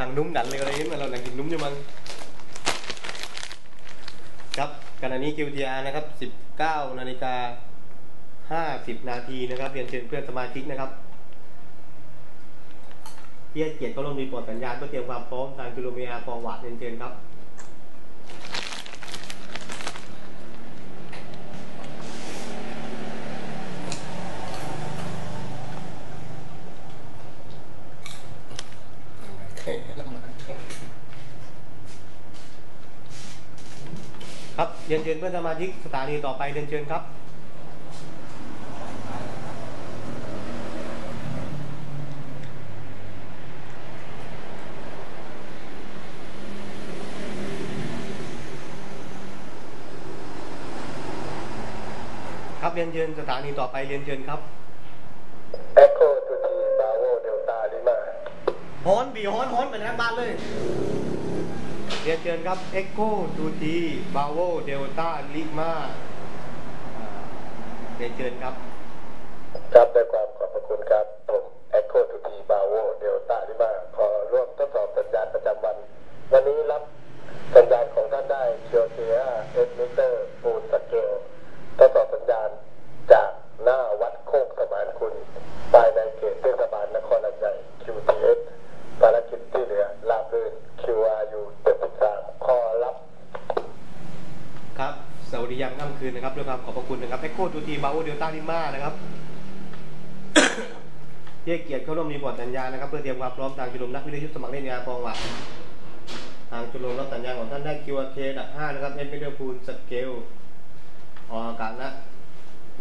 ต่างนุ่มกันเลยอะไรนี้มันเราหนังกินนุ่มอยู่มั้งครับขณะนี้ QTR นะครับ 19 นาฬิกา 50 นาทีนะครับเรียนเชิญเพื่อนสมาชิกนะครับเที่ให้เกียรติเขาลงรีพอร์ตสัญญาณเพื่อเตรียมความพร้อมทางกิโลเมตรกองหวัดเรียนเชิญครับ ครับเรียนเชิญเพื่อนสมาชิกสถานีต่อไปเรียนเชิญครับครับเรียนเชิญสถานีต่อไปเรียนเชิญครับ Echo ฮอนบีฮอนฮอนเป็นนักบ้านเลยเรียนเชิญครับ Echo 2T Bravo Delta Lima อ่าเรียนเชิญครับ ครับด้วยความขอบพระคุณครับ ผม Echo to T Bravo Delta Lima ขอร่วมทดสอบสัญญาณประจำวัน วันนี้รับสัญญาณของท่านได้เชียวเซียเอสมิเตอร์ปูนสเกลทดสอบสัญญาณจากหน้าวัดโคกสมานคุณภายในเขตเทศบาลนครลำไย QTS ภารกิจที่เหลือราบรื่น QRU 73ข้อรับ ครับสวัสดี ยามค่ำคืนนะครับด้วยความขอบพระคุณนะครับ Echo 2T Bravo Delta Lima นะครับที่เกียรติเข้าร่วมรีพอร์ตสัญญาณนะครับเพื่อเตรียมความพร้อมทางจุลมนักวิทยุสมัครเล่นงานฟองหวัดทางจุลมรับสัญญาณของท่านได้ QRK ดับ5นะครับ S Meter Pool Scale ออกอากาศณ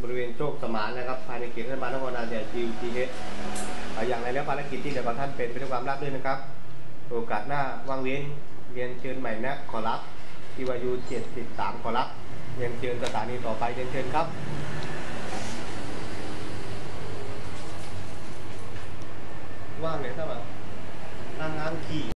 บริเวณโชคสมานนะครับภายในเขตเทศบาลนครนาเดีย GTH เอาอย่างไรแล้วภารกิจที่เดี๋ยวท่านเป็นไปด้วยความราบรื่นนะครับ โอกาสหน้าว่างเว้นเรียนเชิญใหม่นะขอรับทีวายู73ขอรับ เรียนเชิญสถานีต่อไปเรียนเชิญครับว่างเลยใช่ไหมนั่งงานขี่